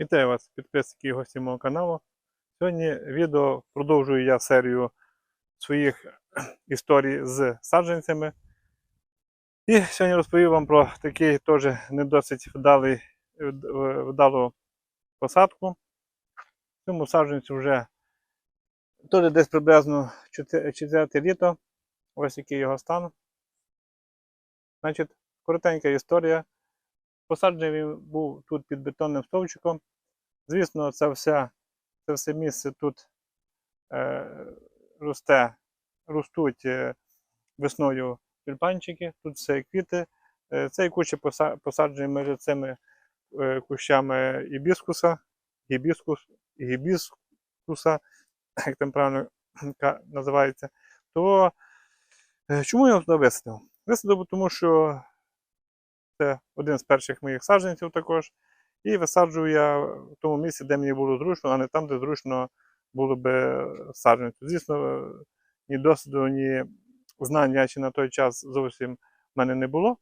Вітаю вас, підписники і гості мого каналу. Сьогодні відео продовжую я серію своїх історій з саджанцями. І сьогодні розповім вам про такий теж не досить вдалий, вдалу посадку. Цьому саджанцю вже теж десь приблизно 4 літо. Ось який його стан. Значить, коротенька історія. Посаджений він був тут під бетонним стовпчиком. Звісно, це все, це все місце тут е, росте, ростуть е, весною тюльпанчики, тут все квіти. Е, цей поса- посаджений між цими е, кущами ібіскуса, гібіскус, гібіскуса, як там правильно називається. То е, чому я його висадив? Висадив, тому що це один з перших моїх саджанців також. І висаджую я в тому місці, де мені було зручно, а не там, де зручно було би саджанцю. Звісно, ні досвіду, ні знань я ще на той час зовсім в мене не було.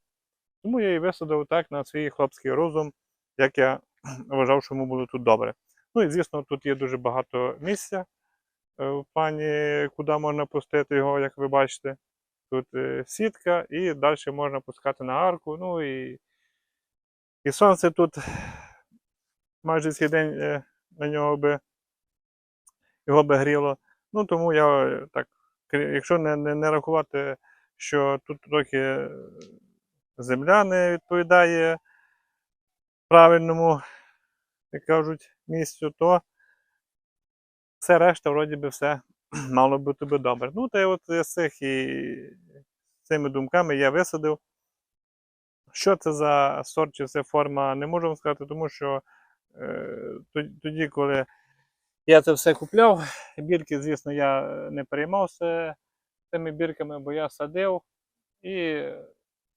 Тому я її висадив так на свій хлопський розум, як я вважав, що йому було тут добре. Ну і звісно, тут є дуже багато місця е, в плані, куди можна пустити його, як ви бачите. Тут е, сітка, і далі можна пускати на арку. Ну і, і сонце тут майже цей день е, на нього би його би гріло. Ну тому я так, якщо не, не, не рахувати, що тут трохи е, земля не відповідає правильному, як кажуть, місцю, то все решта, вроді би, все мало би добре. Ну, та й от з цих і цими думками я висадив. Що це за сорт чи це форма, не можу вам сказати, тому що е, тоді- коли я це все купляв, бірки, звісно, я не переймався цими бірками, бо я садив і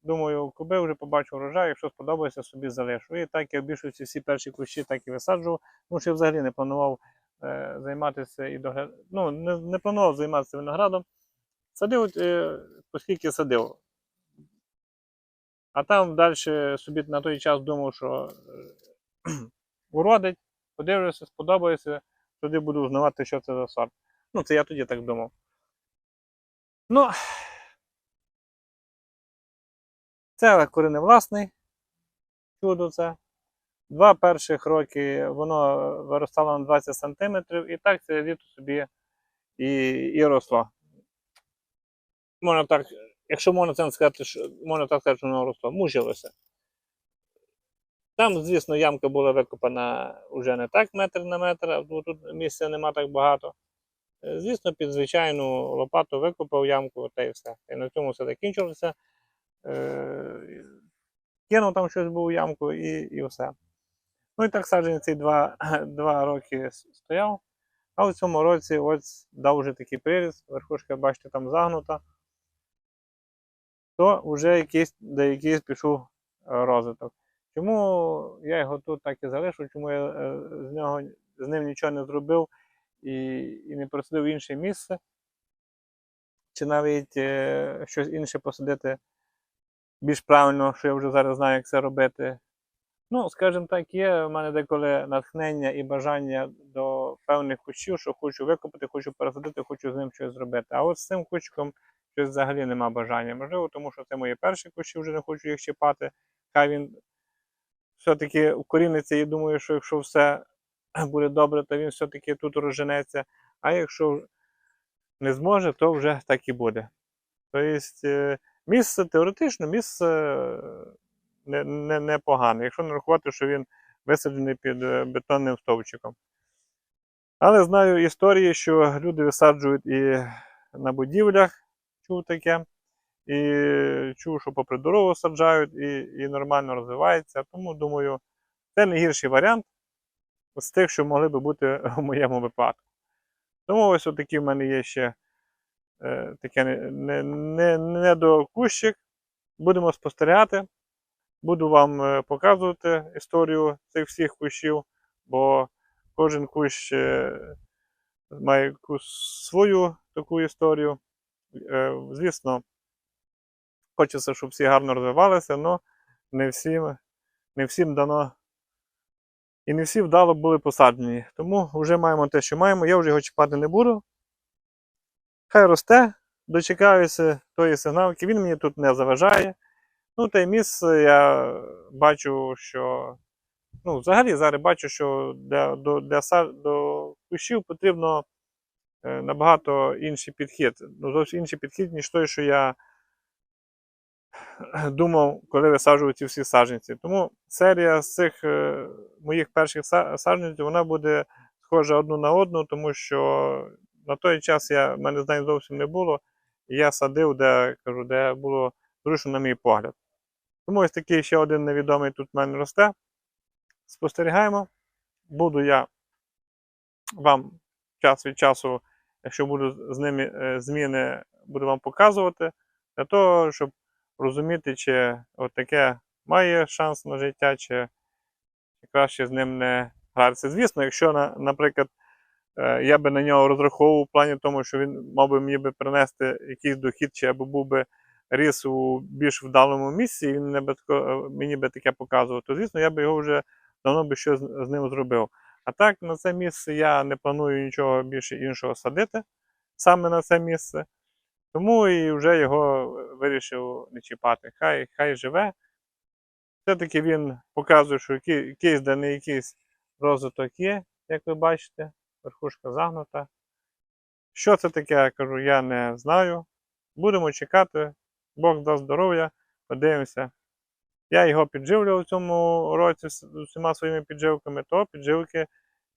думаю, купив вже побачу врожай, якщо сподобається, собі залишу. І так я в більшості всі перші кущі так і висаджував, тому що я взагалі не планував е, займатися і догляд... Ну, не, не планував займатися виноградом. Садив, е, оскільки садив. А там далі собі на той час думав, що е, уродить, подивлюся, сподобається, тоді буду узнавати, що це за сорт. Ну, це я тоді так думав. Ну, це корінне власний чудо це. Два перших роки воно виростало на 20 см, і так це літо собі і, і росло. Можна так, якщо можна це сказати, що можна так сказати, що воно росло, мучилося. Там, звісно, ямка була викопана вже не так метр на метр, а тут місця нема так багато. Звісно, під звичайну лопату викопав ямку, та й все. І на цьому все закінчилося. Е, Кинув там щось був ямку і, і все. Ну і так саджанець цей два, два роки стояв. А в цьому році ось дав вже такий приріст, верхушка, бачите, там загнута, то вже якийсь, де якийсь пішов е, розвиток. Чому я його тут так і залишив, чому я е, з, нього, з ним нічого не зробив і, і не просадив інше місце, чи навіть е, щось інше посадити більш правильно, що я вже зараз знаю, як це робити. Ну, скажімо так, є в мене деколи натхнення і бажання до певних кущів, що хочу викопати, хочу пересадити, хочу з ним щось зробити. А от з цим кущиком щось взагалі нема бажання. Можливо, тому що це мої перші кущі, вже не хочу їх чіпати. Хай він все-таки укоріниться і думаю, що якщо все буде добре, то він все-таки тут розженеться. А якщо не зможе, то вже так і буде. Тобто, місце теоретично, місце е, не, не, якщо не рахувати, що він висаджений під е, бетонним стовпчиком. Але знаю історії, що люди висаджують і на будівлях, чув таке, і чув, що попри дорогу саджають, і, і нормально розвивається. Тому думаю, це не гірший варіант з тих, що могли би бути в моєму випадку. Тому ось отакий в мене є ще е, таке не, не, не, недокущик. Будемо спостерігати. Буду вам е, показувати історію цих всіх кущів, бо кожен кущ е, має якусь свою таку історію. Е, Звісно, хочеться, щоб всі гарно розвивалися, але не всім, не всім дано І не всі вдало були посаджені. Тому вже маємо те, що маємо. Я вже його чіпати не буду. Хай росте, дочекаюся тої сигналки, він мені тут не заважає. Ну, те місце я бачу, що. Ну, взагалі зараз бачу, що для, до, для, до кущів потрібно е, набагато інший підхід. Ну, зовсім інший підхід, ніж той, що я думав, коли висаджував ці всі саджанці. Тому серія з цих е, моїх перших са- саджанців вона буде схожа одну на одну, тому що на той час я, в мене знань зовсім не було. Я садив, де, кажу, де було зручно, на мій погляд. Тому ось такий ще один невідомий тут в мене росте. Спостерігаємо. Буду я вам час від часу, якщо будуть з ними е, зміни, буду вам показувати, для того, щоб розуміти, чи от таке має шанс на життя, чи, чи краще з ним не гратися. Звісно, якщо, наприклад, е, я би на нього розраховував в плані тому, що він мав би мені би принести якийсь дохід, чи або був би ріс у більш вдалому місці, і він мене би тако- е, мені би таке показував, то звісно, я би його вже давно би щось з ним зробив. А так, на це місце я не планую нічого більше іншого садити саме на це місце. Тому і вже його вирішив не чіпати. Хай, хай живе. Все-таки він показує, що якийсь да не якийсь розвиток є, як ви бачите, верхушка загнута. Що це таке, я кажу, я не знаю. Будемо чекати. Бог дасть здоров'я, подивимося. Я його підживлював в цьому році усіма своїми підживками, то підживки,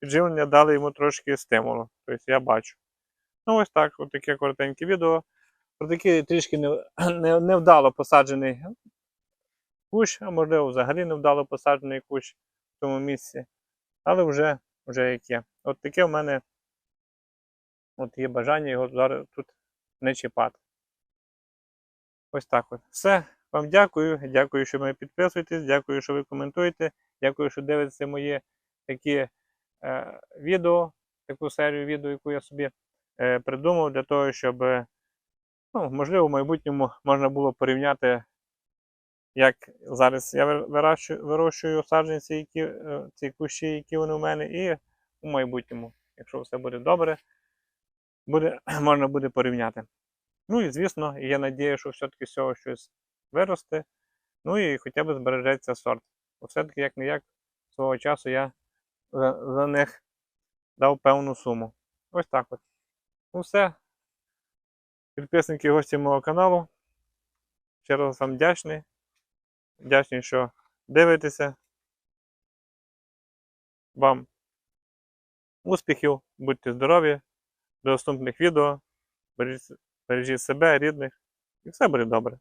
підживлення дали йому трошки стимулу. Тобто я бачу. Ну, ось так, от таке коротеньке відео. Про такий трішки не- не- невдало посаджений кущ, а можливо, взагалі невдало посаджений кущ в цьому місці. Але вже, вже як. От таке в мене от є бажання його зараз тут не чіпати. Ось так от. Все. Вам дякую. Дякую, що ви підписуєтесь, дякую, що ви коментуєте. Дякую, що дивитеся мої такі е, відео, таку серію відео, яку я собі е, придумав для того, щоб, е, ну, можливо, в майбутньому можна було порівняти, як зараз я вирощую, вирощую саджанці, які, е, ці кущі, які вони у мене, і у майбутньому, якщо все буде добре, буде, можна буде порівняти. Ну і звісно, я надію, що все-таки з цього щось виросте, ну і хоча б збережеться сорт. Бо все-таки як не як свого часу я за, за них дав певну суму. Ось так от. Ну все. Підписники і гості мого каналу. Ще раз вам вдячний. Вдячний, що дивитеся. Вам успіхів, будьте здорові, до наступних відео. Бережіть, себе, рідних, і все буде добре.